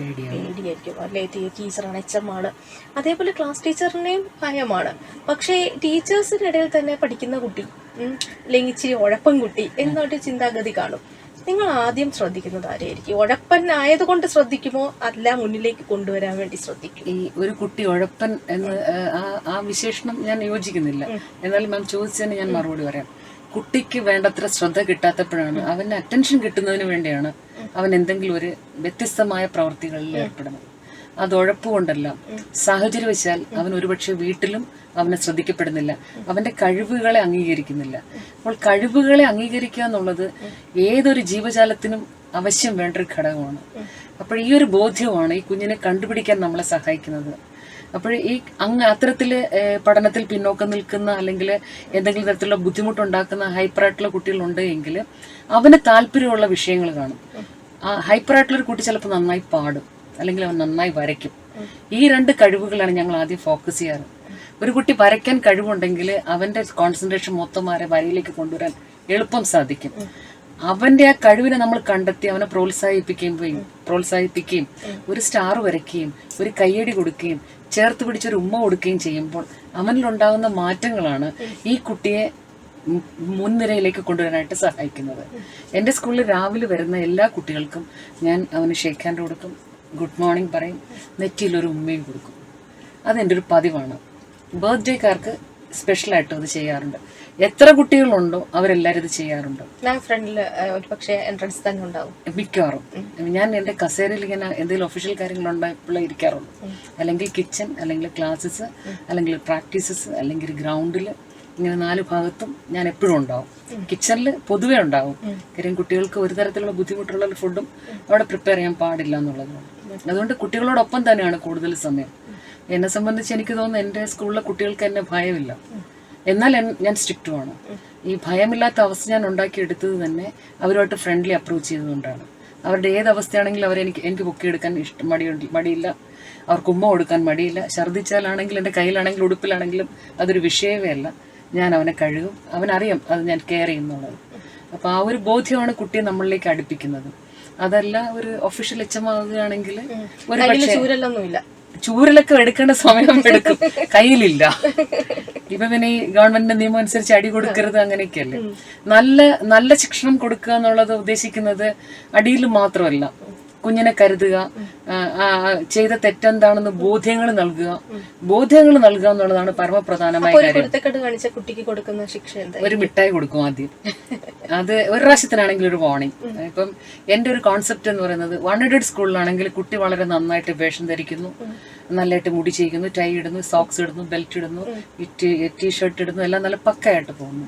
പേടിയായിരിക്കും. അല്ലെ? ടീച്ചറാണ് എച്ച് എം ആണ്. അതേപോലെ ക്ലാസ് ടീച്ചറിനെയും ഭയമാണ്. പക്ഷേ ടീച്ചേഴ്സിനിടയിൽ തന്നെ പഠിക്കുന്ന കുട്ടി അല്ലെങ്കിൽ ഇച്ചിരി ഉഴപ്പം കുട്ടി എന്നൊരു ചിന്താഗതി കാണും. നിങ്ങൾ ആദ്യം ശ്രദ്ധിക്കുന്നത് ആരെയായിരിക്കും? ഉഴപ്പൻ ആയതുകൊണ്ട് ശ്രദ്ധിക്കുമോ? അല്ല മുന്നിലേക്ക് കൊണ്ടുവരാൻ വേണ്ടി ശ്രദ്ധിക്കും. ഈ ഒരു കുട്ടി ഉഴപ്പൻ എന്ന് ആ ആ വിശേഷണം ഞാൻ യോജിക്കുന്നില്ല. എന്നാലും മാം ചോദിച്ചതിന് ഞാൻ മറുപടി പറയാം. കുട്ടിക്ക് വേണ്ടത്ര ശ്രദ്ധ കിട്ടാത്തപ്പോഴാണ് അവന് അറ്റൻഷൻ കിട്ടുന്നതിന് വേണ്ടിയാണ് അവൻ എന്തെങ്കിലും ഒരു വ്യത്യസ്തമായ പ്രവർത്തികളിൽ ഏർപ്പെടുന്നത്. അത് ഉഴപ്പുകൊണ്ടല്ല. സാഹചര്യവശാൽ അവൻ ഒരുപക്ഷെ വീട്ടിലും അവനെ ശ്രദ്ധിക്കപ്പെടുന്നില്ല. അവന്റെ കഴിവുകളെ അംഗീകരിക്കുന്നില്ല. അപ്പോൾ കഴിവുകളെ അംഗീകരിക്കുക എന്നുള്ളത് ഏതൊരു ജീവജാലത്തിനും അവശ്യം വേണ്ട ഒരു ഘടകമാണ്. അപ്പോൾ ഈ ഒരു ബോധ്യമാണ് ഈ കുഞ്ഞിനെ കണ്ടുപിടിക്കാൻ നമ്മളെ സഹായിക്കുന്നത്. അപ്പോൾ ഈ അങ്ങ് അത്തരത്തിൽ പഠനത്തിൽ പിന്നോക്കം നിൽക്കുന്ന അല്ലെങ്കിൽ എന്തെങ്കിലും തരത്തിലുള്ള ബുദ്ധിമുട്ടുണ്ടാക്കുന്ന ഹൈപ്പർ ആയിട്ടുള്ള കുട്ടികളുണ്ട് എങ്കിൽ അവന് താല്പര്യമുള്ള വിഷയങ്ങൾ കാണും. ആ ഹൈപ്പർ ആയിട്ടുള്ള ഒരു കുട്ടി ചിലപ്പോൾ നന്നായി പാടും. അല്ലെങ്കിൽ അവൻ നന്നായി വരയ്ക്കും. ഈ രണ്ട് കഴിവുകളാണ് ഞങ്ങൾ ആദ്യം ഫോക്കസ് ചെയ്യാറ്. ഒരു കുട്ടി വരയ്ക്കാൻ കഴിവുണ്ടെങ്കിൽ അവന്റെ കോൺസെൻട്രേഷൻ മൊത്തം മാറി വരയിലേക്ക് കൊണ്ടുവരാൻ എളുപ്പം സാധിക്കും. അവന്റെ ആ കഴിവിനെ നമ്മൾ കണ്ടെത്തി അവനെ പ്രോത്സാഹിപ്പിക്കുകയും പ്രോത്സാഹിപ്പിക്കുകയും ഒരു സ്റ്റാർ വരയ്ക്കുകയും ഒരു കയ്യടി കൊടുക്കുകയും ചേർത്ത് പിടിച്ചൊരു ഉമ്മ കൊടുക്കുകയും ചെയ്യുമ്പോൾ അവനിലുണ്ടാകുന്ന മാറ്റങ്ങളാണ് ഈ കുട്ടിയെ മുൻനിരയിലേക്ക് കൊണ്ടുവരാനായിട്ട് സഹായിക്കുന്നത്. എന്റെ സ്കൂളിൽ രാവിലെ വരുന്ന എല്ലാ കുട്ടികൾക്കും ഞാൻ അവന് ഷേക്ക് ഹാൻഡ് കൊടുക്കും. ഗുഡ് മോർണിംഗ് പറയും. നെറ്റിയിലൊരു ഉമ്മയും കൊടുക്കും. അതെന്റെ ഒരു പതിവാണ്. ബർത്ത്ഡേക്കാർക്ക് സ്പെഷ്യലായിട്ടും അത് ചെയ്യാറുണ്ട്. എത്ര കുട്ടികളുണ്ടോ അവരെല്ലാവരും ഇത് ചെയ്യാറുണ്ട്. ഞാൻ ഫ്രണ്ടിൽ ഒരു പക്ഷേ എൻട്രൻസ് തന്നെ ഉണ്ടാവും. മിക്കവാറും. ഞാൻ എന്റെ കസേരയിൽ ഇങ്ങനെ എന്തെങ്കിലും ഒഫീഷ്യൽ കാര്യങ്ങളുണ്ടായപ്പോഴേ ഇരിക്കാറുള്ളൂ അല്ലെങ്കിൽ കിച്ചൺ അല്ലെങ്കിൽ ക്ലാസ്സസ് അല്ലെങ്കിൽ പ്രാക്ടീസസ് അല്ലെങ്കിൽ ഗ്രൗണ്ടിൽ ഇങ്ങനെ നാല് ഭാഗത്തും ഞാൻ എപ്പോഴും ഉണ്ടാവും. കിച്ചണിൽ പൊതുവേ ഉണ്ടാവും. കാര്യം കുട്ടികൾക്ക് ഒരു തരത്തിലുള്ള ബുദ്ധിമുട്ടുള്ള ഫുഡും അവിടെ പ്രിപ്പയർ ചെയ്യാൻ പാടില്ല എന്നുള്ളതാണ് അതുകൊണ്ട് കുട്ടികളോടൊപ്പം തന്നെയാണ് കൂടുതൽ സമയം. എന്നെ സംബന്ധിച്ച് എനിക്ക് തോന്നുന്നു എന്റെ സ്കൂളിലെ കുട്ടികൾക്ക് എന്നെ ഭയമില്ല. എന്നാൽ ഞാൻ സ്ട്രിക്റ്റുമാണ് ഈ ഭയമില്ലാത്ത അവസ്ഥ ഞാൻ ഉണ്ടാക്കിയെടുത്തത് തന്നെ അവരുമായിട്ട് ഫ്രണ്ട്ലി അപ്രോച്ച് ചെയ്തുകൊണ്ടാണ്. അവരുടെ ഏത് അവസ്ഥയാണെങ്കിലും അവരെനിക്ക് എനിക്ക് പൊക്കിയെടുക്കാൻ ഇഷ്ടം. മടിയുണ്ട് മടിയില്ല. അവർക്ക് ഉമ്മ കൊടുക്കാൻ മടിയില്ല. ഛർദ്ദിച്ചാലാണെങ്കിലും എന്റെ കയ്യിലാണെങ്കിലും ഉടുപ്പിലാണെങ്കിലും അതൊരു വിഷയമേ അല്ല. ഞാൻ അവനെ കഴുകും. അവനറിയാം അത് ഞാൻ കെയർ ചെയ്യുന്നുള്ളത്. അപ്പോൾ ആ ഒരു ബോധ്യമാണ് കുട്ടിയെ നമ്മളിലേക്ക് അടുപ്പിക്കുന്നത്. അതല്ല ഒരു ഒഫീഷ്യൽ എച്ചമാവുകയാണെങ്കിൽ ഒരു ചൂരലൊന്നുമില്ല. ചൂരല്ലൊന്നുമില്ല ചൂരലൊക്കെ എടുക്കേണ്ട സമയം എടുക്കും. കയ്യിലില്ല. ഇപ്പൊ പിന്നെ ഈ ഗവൺമെന്റിന്റെ നിയമം അനുസരിച്ച് അടി കൊടുക്കരുത് അങ്ങനെയൊക്കെയല്ലേ? നല്ല നല്ല ശിക്ഷണം കൊടുക്കുക എന്നുള്ളത് ഉദ്ദേശിക്കുന്നത് അടിയിൽ മാത്രമല്ല. കുഞ്ഞിനെ കരുതുക ചെയ്ത തെറ്റെന്താണെന്ന് ബോധ്യങ്ങൾ നൽകുക. ബോധ്യങ്ങൾ നൽകുക എന്നുള്ളതാണ് പരമപ്രധാനമായ ഒരു കാര്യം. കുട്ടിക്ക് കൊടുക്കുന്ന ശിക്ഷ ഒരു മിഠായി കൊടുക്കും ആദ്യം. അത് ഒരു പ്രാവശ്യത്തിനാണെങ്കിൽ ഒരു വാണിംഗ് ഇപ്പം എന്റെ ഒരു കോൺസെപ്റ്റ് എന്ന് പറയുന്നത് വൺ എയ്ഡഡ് സ്കൂളിലാണെങ്കിൽ കുട്ടി വളരെ നന്നായിട്ട് വേഷം ധരിക്കുന്നു നല്ലതായിട്ട് മുടി ചെയ്യുന്നു ടൈ ഇടുന്നു സോക്സ് ഇടുന്നു ബെൽറ്റ് ഇടുന്നു ടീഷർട്ട് ഇടുന്നു എല്ലാം നല്ല പക്കയായിട്ട് പോകുന്നു.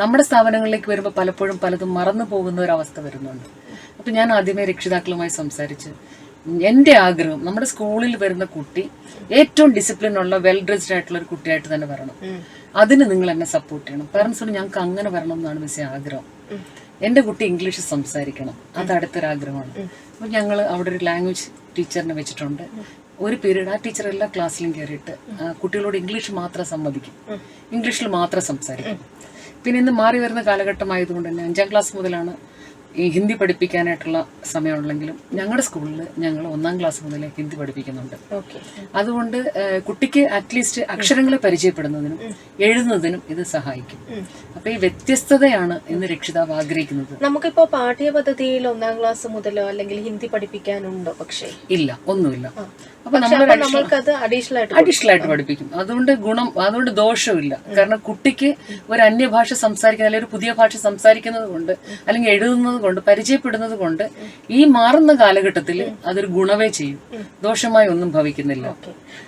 നമ്മുടെ സ്ഥാപനങ്ങളിലേക്ക് വരുമ്പോൾ പലപ്പോഴും പലതും മറന്നു പോകുന്ന ഒരു അവസ്ഥ വരുന്നുണ്ട്. അപ്പൊ ഞാൻ ആദ്യമേ രക്ഷിതാക്കളുമായി സംസാരിച്ച്. എന്റെ ആഗ്രഹം നമ്മുടെ സ്കൂളിൽ വരുന്ന കുട്ടി ഏറ്റവും ഡിസിപ്ലിൻ ഉള്ള വെൽ ഡ്രസ്ഡ് ആയിട്ടുള്ള ഒരു കുട്ടിയായിട്ട് തന്നെ വരണം. അതിന് നിങ്ങൾ എന്നെ സപ്പോർട്ട് ചെയ്യണം. പാരൻസിനോട് ഞങ്ങൾക്ക് അങ്ങനെ വരണം എന്നാണ് മിസ്സി ആഗ്രഹം. എന്റെ കുട്ടി ഇംഗ്ലീഷ് സംസാരിക്കണം. അത് അടുത്തൊരാഗ്രഹമാണ്. അപ്പൊ ഞങ്ങൾ അവിടെ ഒരു ലാംഗ്വേജ് ടീച്ചറിനെ വെച്ചിട്ടുണ്ട്. ഒരു പീരീഡ് ആ ടീച്ചർ എല്ലാ ക്ലാസ്സിലും കയറിയിട്ട് കുട്ടികളോട് ഇംഗ്ലീഷ് മാത്രം സമ്മതിക്കും. ഇംഗ്ലീഷിൽ മാത്രം സംസാരിക്കും. പിന്നെ ഇന്ന് മാറി വരുന്ന കാലഘട്ടമായതുകൊണ്ട് തന്നെ അഞ്ചാം ക്ലാസ് മുതലാണ് ഈ ഹിന്ദി പഠിപ്പിക്കാനായിട്ടുള്ള സമയമുണ്ടെങ്കിലും ഞങ്ങളുടെ സ്കൂളിൽ ഞങ്ങൾ ഒന്നാം ക്ലാസ് മുതൽ ഹിന്ദി പഠിപ്പിക്കുന്നുണ്ട്. ഓക്കെ. അതുകൊണ്ട് കുട്ടിക്ക് അറ്റ്ലീസ്റ്റ് അക്ഷരങ്ങളെ പരിചയപ്പെടുന്നതിനും എഴുതുന്നതിനും ഇത് സഹായിക്കും. അപ്പൊ ഈ വ്യത്യസ്തതയാണ് ഇന്ന് രക്ഷിതാവ് ആഗ്രഹിക്കുന്നത്. നമുക്കിപ്പോ പാഠ്യപദ്ധതിയിൽ ഒന്നാം ക്ലാസ് മുതലോ അല്ലെങ്കിൽ ഹിന്ദി പഠിപ്പിക്കാനുണ്ടോ പക്ഷേ? ഇല്ല ഒന്നുമില്ല. നമ്മൾക്കത് അഡീഷണൽ ആയിട്ട് അഡീഷണൽ ആയിട്ട് പഠിപ്പിക്കും. അതുകൊണ്ട് ഗുണം അതുകൊണ്ട് ദോഷമില്ല. കാരണം കുട്ടിക്ക് ഒരു അന്യഭാഷ സംസാരിക്കുന്ന അല്ലെങ്കിൽ ഒരു പുതിയ ഭാഷ സംസാരിക്കുന്നത് കൊണ്ട് അല്ലെങ്കിൽ എഴുതുന്നത് കൊണ്ട് പരിചയപ്പെടുന്നത് കൊണ്ട് ഈ മാറുന്ന കാലഘട്ടത്തിൽ അതൊരു ഗുണവേ ചെയ്യും. ദോഷമായി ഒന്നും ഭവിക്കുന്നില്ല.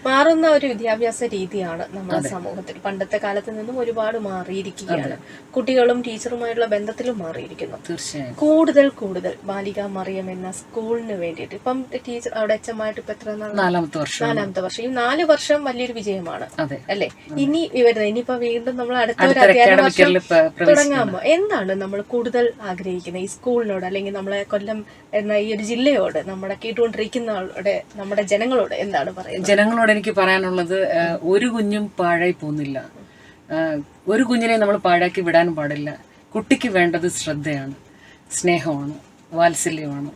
മാറുന്ന ഒരു വിദ്യാഭ്യാസ രീതിയാണ് നമ്മുടെ സമൂഹത്തിൽ. പണ്ടത്തെ കാലത്ത് നിന്നും ഒരുപാട് മാറിയിരിക്കുകയാണ്. കുട്ടികളും ടീച്ചറുമായുള്ള ബന്ധത്തിലും മാറിയിരിക്കുന്നു. തീർച്ചയായും. കൂടുതൽ കൂടുതൽ ബാലിക മറിയം എന്ന സ്കൂളിന് വേണ്ടിയിട്ട്. ഇപ്പം ടീച്ചർ അവിടെ എച്ചമായിട്ട് ഇപ്പൊ എത്ര നാളായി? നാലാമത്തെ വർഷം നാലാമത്തെ വർഷം. ഈ നാല് വർഷം വലിയൊരു വിജയമാണ്. അതെ. അല്ലേ? ഇനി വരുന്നത് ഇനിയിപ്പോ വീണ്ടും നമ്മൾ അടുത്ത ഒരു അധ്യയന വർഷം തുടങ്ങാമോ? എന്താണ് നമ്മൾ കൂടുതൽ ആഗ്രഹിക്കുന്നത് ഈ സ്കൂളിനോട് അല്ലെങ്കിൽ നമ്മളെ കൊല്ലം എന്ന ഈ ഒരു ജില്ലയോട് നമ്മുടെ കേട്ടുകൊണ്ടിരിക്കുന്നവരുടെ നമ്മുടെ ജനങ്ങളോട് എന്താണ് പറയുന്നത്? ജനങ്ങളോട് എനിക്ക് പറയാനുള്ളത് ഒരു കുഞ്ഞും പാഴായി പോകുന്നില്ല. ഒരു കുഞ്ഞിനെ നമ്മൾ പാഴാക്കി വിടാനും പാടില്ല. കുട്ടിക്ക് വേണ്ടത് ശ്രദ്ധയാണ് സ്നേഹമാണ് വാത്സല്യമാണ്.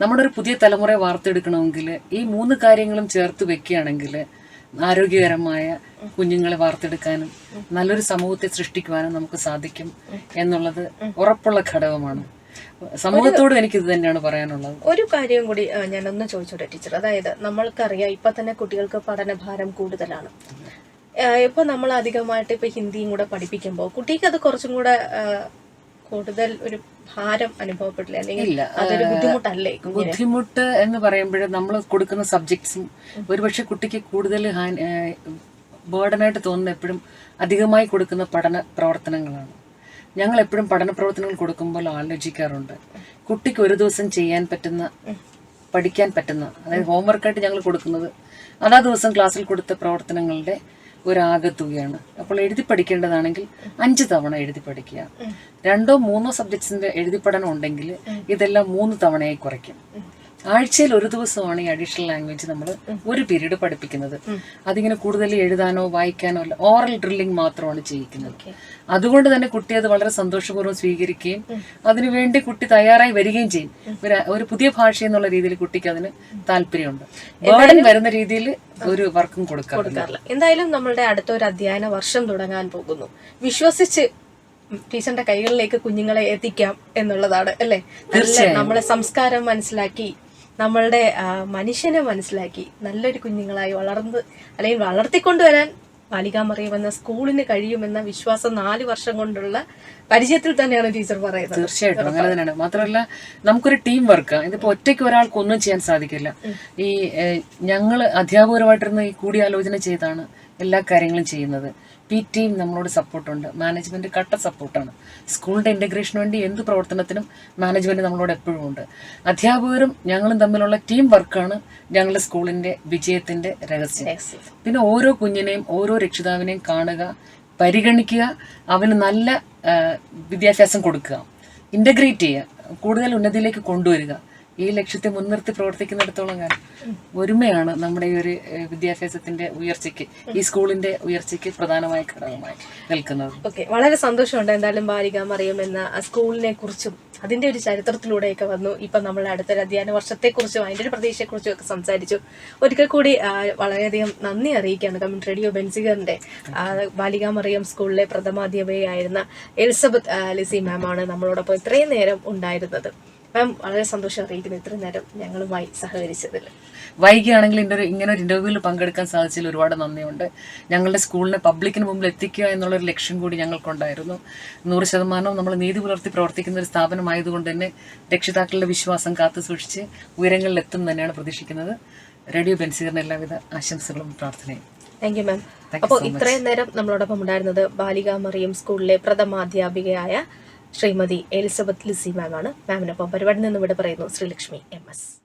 നമ്മുടെ ഒരു പുതിയ തലമുറയെ വാർത്തെടുക്കണമെങ്കിൽ ഈ മൂന്ന് കാര്യങ്ങളും ചേർത്ത് വെക്കുകയാണെങ്കിൽ ആരോഗ്യകരമായ കുഞ്ഞുങ്ങളെ വാർത്തെടുക്കാനും നല്ലൊരു സമൂഹത്തെ സൃഷ്ടിക്കുവാനും നമുക്ക് സാധിക്കും എന്നുള്ളത് ഉറപ്പുള്ള ഘടകമാണ്. സമൂഹത്തോട് എനിക്ക് ഇത് തന്നെയാണ് പറയാനുള്ളത്. ഒരു കാര്യം കൂടി ഞാനൊന്ന് ചോദിച്ചോട്ടെ ടീച്ചർ. അതായത് നമ്മൾക്കറിയാം ഇപ്പൊ തന്നെ കുട്ടികൾക്ക് പഠനഭാരം കൂടുതലാണ്. ഇപ്പൊ നമ്മൾ അധികമായിട്ട് ഇപ്പൊ ഹിന്ദിയും കൂടെ പഠിപ്പിക്കുമ്പോൾ കുട്ടിക്ക് അത് കുറച്ചും കൂടെ കൂടുതൽ ഒരു ഭാരം അനുഭവപ്പെട്ടില്ല? അല്ലെങ്കിൽ അതൊരു ബുദ്ധിമുട്ടല്ലേ ബുദ്ധിമുട്ട് എന്ന് പറയുമ്പോൾ നമ്മൾ കൊടുക്കുന്ന സബ്ജക്ട്സും ഒരുപക്ഷെ കുട്ടിക്ക് കൂടുതൽ ബേർഡനായിട്ട് തോന്നുന്ന എപ്പോഴും അധികമായി കൊടുക്കുന്ന പഠന പ്രവർത്തനങ്ങളാണ്. ഞങ്ങൾ എപ്പോഴും പഠന പ്രവർത്തനങ്ങൾ കൊടുക്കുമ്പോൾ ആലോചിക്കാറുണ്ട്. കുട്ടിക്ക് ഒരു ദിവസം ചെയ്യാൻ പറ്റുന്ന പഠിക്കാൻ പറ്റുന്ന അതായത് ഹോംവർക്കായിട്ട് ഞങ്ങൾ കൊടുക്കുന്നത് അതാ ദിവസം ക്ലാസ്സിൽ കൊടുത്ത പ്രവർത്തനങ്ങളുടെ ഒരു ആകത്തുകയാണ് അപ്പോൾ എഴുതി പഠിക്കേണ്ടതാണെങ്കിൽ അഞ്ച് തവണ എഴുതി പഠിക്കുക. രണ്ടോ മൂന്നോ സബ്ജക്ട്സിന്റെ എഴുതി പഠനം ഉണ്ടെങ്കിൽ ഇതെല്ലാം മൂന്ന് തവണയായി കുറയ്ക്കും. ആഴ്ചയിൽ ഒരു ദിവസമാണ് ഈ അഡീഷണൽ ലാംഗ്വേജ് നമ്മൾ ഒരു പീരീഡ് പഠിപ്പിക്കുന്നത്. അതിങ്ങനെ കൂടുതൽ എഴുതാനോ വായിക്കാനോ അല്ല ഓറൽ ഡ്രില്ലിംഗ് മാത്രമാണ് ചെയ്യിക്കുന്നത്. അതുകൊണ്ട് തന്നെ കുട്ടി അത് വളരെ സന്തോഷപൂർവം സ്വീകരിക്കുകയും അതിനുവേണ്ടി കുട്ടി തയ്യാറായി വരികയും ചെയ്യും. ഒരു ഒരു പുതിയ ഭാഷ എന്നുള്ള രീതിയിൽ കുട്ടിക്ക് അതിന് താല്പര്യമുണ്ട്. ബേർഡൻ വരുന്ന രീതിയിൽ ഒരു വർക്കും കൊടുക്കാം കൊടുക്കാറില്ല. എന്തായാലും നമ്മളുടെ അടുത്ത ഒരു അധ്യയന വർഷം തുടങ്ങാൻ പോകുന്നു. വിശ്വസിച്ച് ടീച്ചറിന്റെ കൈകളിലേക്ക് കുഞ്ഞുങ്ങളെ എത്തിക്കാം എന്നുള്ളതാണ് അല്ലേ? നമ്മളെ സംസ്കാരം മനസ്സിലാക്കി നമ്മളുടെ മനുഷ്യനെ മനസ്സിലാക്കി നല്ലൊരു കുഞ്ഞുങ്ങളായി വളർന്ന് അല്ലെങ്കിൽ വളർത്തിക്കൊണ്ടുവരാൻ ബാലികാമറിയം എന്ന സ്കൂളിന് കഴിയുമെന്ന വിശ്വാസം നാല് വർഷം കൊണ്ടുള്ള പരിചയത്തിൽ തന്നെയാണ് ടീച്ചർ പറയുന്നത്. തീർച്ചയായിട്ടും അങ്ങനെ തന്നെയാണ്. മാത്രമല്ല നമുക്കൊരു ടീം വർക്ക് ഇതിപ്പോ ഒറ്റയ്ക്ക് ഒരാൾക്കൊന്നും ചെയ്യാൻ സാധിക്കില്ല. ഈ ഞങ്ങൾ ഞങ്ങൾ അധ്യാപകരുമായിട്ടിരുന്ന് ഈ കൂടിയാലോചന ചെയ്താണ് എല്ലാ കാര്യങ്ങളും ചെയ്യുന്നത്. പി ടിയും നമ്മളോട് സപ്പോർട്ടുണ്ട്. മാനേജ്മെന്റ് കട്ട സപ്പോർട്ടാണ്. സ്കൂളിന്റെ ഇന്റഗ്രേഷന് വേണ്ടി എന്ത് പ്രവർത്തനത്തിനും മാനേജ്മെന്റ് നമ്മളോട് എപ്പോഴും ഉണ്ട്. അധ്യാപകരും ഞങ്ങളും തമ്മിലുള്ള ടീം വർക്കാണ് ഞങ്ങളുടെ സ്കൂളിന്റെ വിജയത്തിന്റെ രഹസ്യം. പിന്നെ ഓരോ കുഞ്ഞിനെയും ഓരോ രക്ഷിതാവിനെയും കാണുക പരിഗണിക്കുക അവന് നല്ല വിദ്യാഭ്യാസം കൊടുക്കുക. ഇന്റഗ്രേറ്റ് ചെയ്യുക. കൂടുതൽ ഉന്നതിയിലേക്ക് കൊണ്ടുവരിക. ഈ ലക്ഷ്യത്തെ മുൻനിർത്തി പ്രവർത്തിക്കുന്നിടത്തോളം കാലം ഒരുമയാണ് നമ്മുടെ ഈ ഒരു വിദ്യാഭ്യാസത്തിന്റെ ഉയർച്ചയ്ക്ക് ഈ സ്കൂളിന്റെ ഉയർച്ചയ്ക്ക് പ്രധാനമായ ഘടകമായി നിൽക്കുന്നത്. ഓക്കെ വളരെ സന്തോഷമുണ്ട് എന്തായാലും ബാലിക മറിയം എന്ന സ്കൂളിനെ കുറിച്ചും അതിന്റെ ഒരു ചരിത്രത്തിലൂടെയൊക്കെ വന്നു. ഇപ്പൊ നമ്മൾ അടുത്തൊരു അധ്യയന വർഷത്തെക്കുറിച്ചും അതിന്റെ ഒരു പ്രതീക്ഷയെക്കുറിച്ചും ഒക്കെ സംസാരിച്ചു. ഒരിക്കൽ കൂടി വളരെയധികം നന്ദി അറിയിക്കുകയാണ് കമ്മ്യൂണിറ്റി റേഡിയോ ബെൻസിഗറിന്റെ ബാലികാ മറിയം സ്കൂളിലെ പ്രഥമാധ്യാപകയായിരുന്ന എലിസബത്ത് ലിസി മാം ആണ് നമ്മളോടൊപ്പം ഇത്രയും നേരം ഉണ്ടായിരുന്നത്. മാം വളരെ സന്തോഷം അറിയിക്കുന്നു ഇത്രയും നേരം ഞങ്ങളുമായി സഹകരിച്ചതിൽ. വൈകിയാണെങ്കിൽ എന്റെ ഒരു ഇങ്ങനെ ഒരു ഇന്റർവ്യൂവിൽ പങ്കെടുക്കാൻ സാധിച്ചതിൽ ഒരുപാട് നന്ദിയുണ്ട്. ഞങ്ങളുടെ സ്കൂളിനെ പബ്ലിക്കിന് മുമ്പിൽ എത്തിക്കുക എന്നുള്ള ഒരു ലക്ഷ്യം കൂടി ഞങ്ങൾക്കുണ്ടായിരുന്നു. നൂറ് ശതമാനവും നമ്മൾ നീതി പുലർത്തി പ്രവർത്തിക്കുന്ന ഒരു സ്ഥാപനമായതുകൊണ്ട് തന്നെ രക്ഷിതാക്കളുടെ വിശ്വാസം കാത്തു സൂക്ഷിച്ച് ഉയരങ്ങളിൽ എത്തും തന്നെയാണ് പ്രതീക്ഷിക്കുന്നത്. റേഡിയോ ബെൻസീറിന് എല്ലാവിധ ആശംസകളും പ്രാർത്ഥനയും. താങ്ക് യു മാം അപ്പോൾ ഇത്രയും നേരം നമ്മളോടൊപ്പം ഉണ്ടായിരുന്നത് ബാലിക മറിയം സ്കൂളിലെ പ്രഥമാധ്യാപികയായ ശ്രീമതി എലിസബത്ത് ലിസി മാമാണ് മാമിനൊപ്പം പരിപാടി നിന്നും ഇവിടെ പറയുന്നു ശ്രീലക്ഷ്മി എം എസ്.